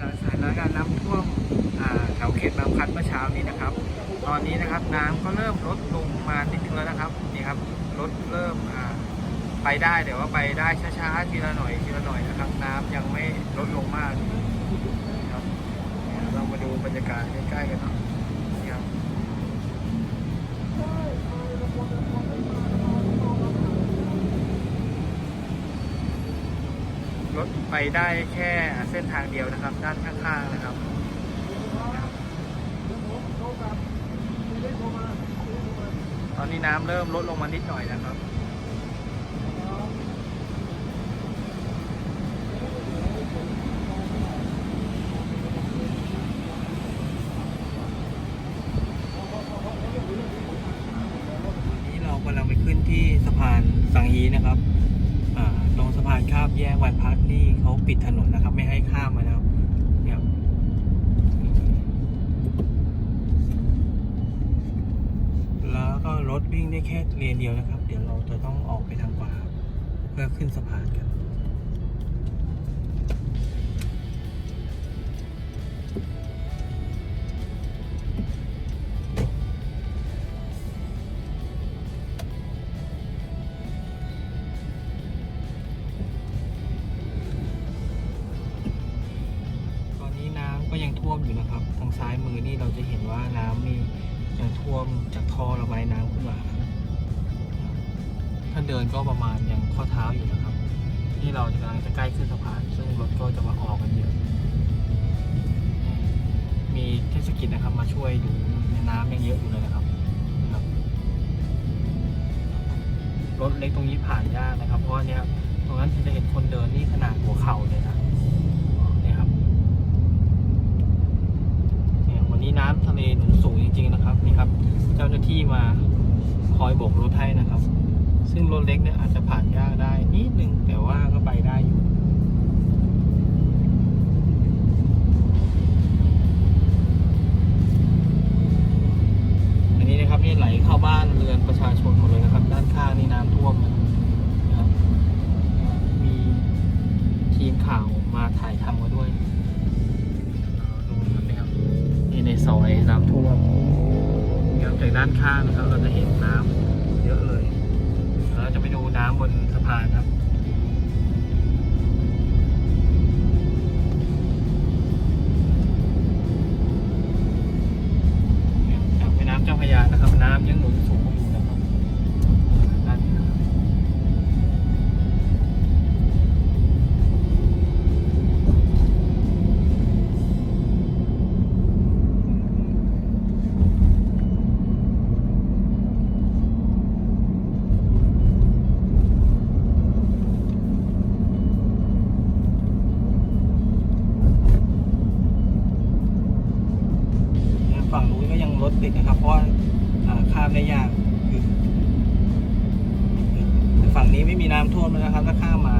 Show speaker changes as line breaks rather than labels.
จากสถานการณ์น้ำท่วมแถวเขตบางพัดเมื่อเช้านี้นะครับ ตอนนี้นะครับน้ำก็เริ่มลดลงมานิดนึงแล้วนะครับนี่ครับรถเริ่มไปได้แต่ว่าไปได้ช้าๆทีละหน่อยทีละหน่อยนะครับ น้ำยังไม่ลดลงมากนะครับเนี่ยเรามาดูบรรยากาศใกล้ๆกันเนาะนี่ครับ รถไปได้แค่เส้นทางเดียวนะครับ ด้านข้างๆนะครับตอนนี้น้ำเริ่มลดลงมานิดหน่อยนะครับ นี้เรากำลังไปขึ้นที่สะพานสังฮีนะครับ ตรงสะพานข้ามแยกวันพักนี่เขาปิดถนนนะครับ ไม่ให้ข้ามมาแล้วเนี่ยครับแล้วก็รถวิ่งได้แค่เลนเดียวนะครับ เดี๋ยวเราจะต้องออกไปทางขวาเพื่อขึ้นสะพานกัน ยังท่วมอยู่นะครับ ทางซ้ายมือนี่เราจะเห็นว่าน้ำนี่ยังท่วมจากท่อระบายน้ำขึ้นมาครับถ้าเดินก็ประมาณยังข้อเท้าอยู่นะครับ นี่เราจะกำลังจะใกล้ขึ้นสะพาน ซึ่งรถก็จะมาออกกันเยอะ มีเทศกิจนะครับมาช่วยดูน้ำยังเยอะอยู่เลยนะครับรถเล็กตรงนี้ผ่านยากนะครับ เพราะว่าเนี่ยตรงนั้นจะเห็นคนเดินนี่ขนาดหัวเข่าเลยนะ เนี่ยครับ เนี่ยวันนี้น้ำทะเลหนุนสูงจริง ๆ นะครับนี่ครับ เจ้าหน้าที่มาคอยโบกรถให้นะครับ ซึ่งรถเล็กเนี่ยอาจจะผ่านยากานข้างนะครับ เราจะเห็นน้ำเยอะเลย เราจะไปดูน้ำบนสะพานครับ ติดนะครับ เพราะข้ามได้ยากฝั่งนี้ไม่มีน้ำท่วมแล้วนะครับถ้าข้ามมา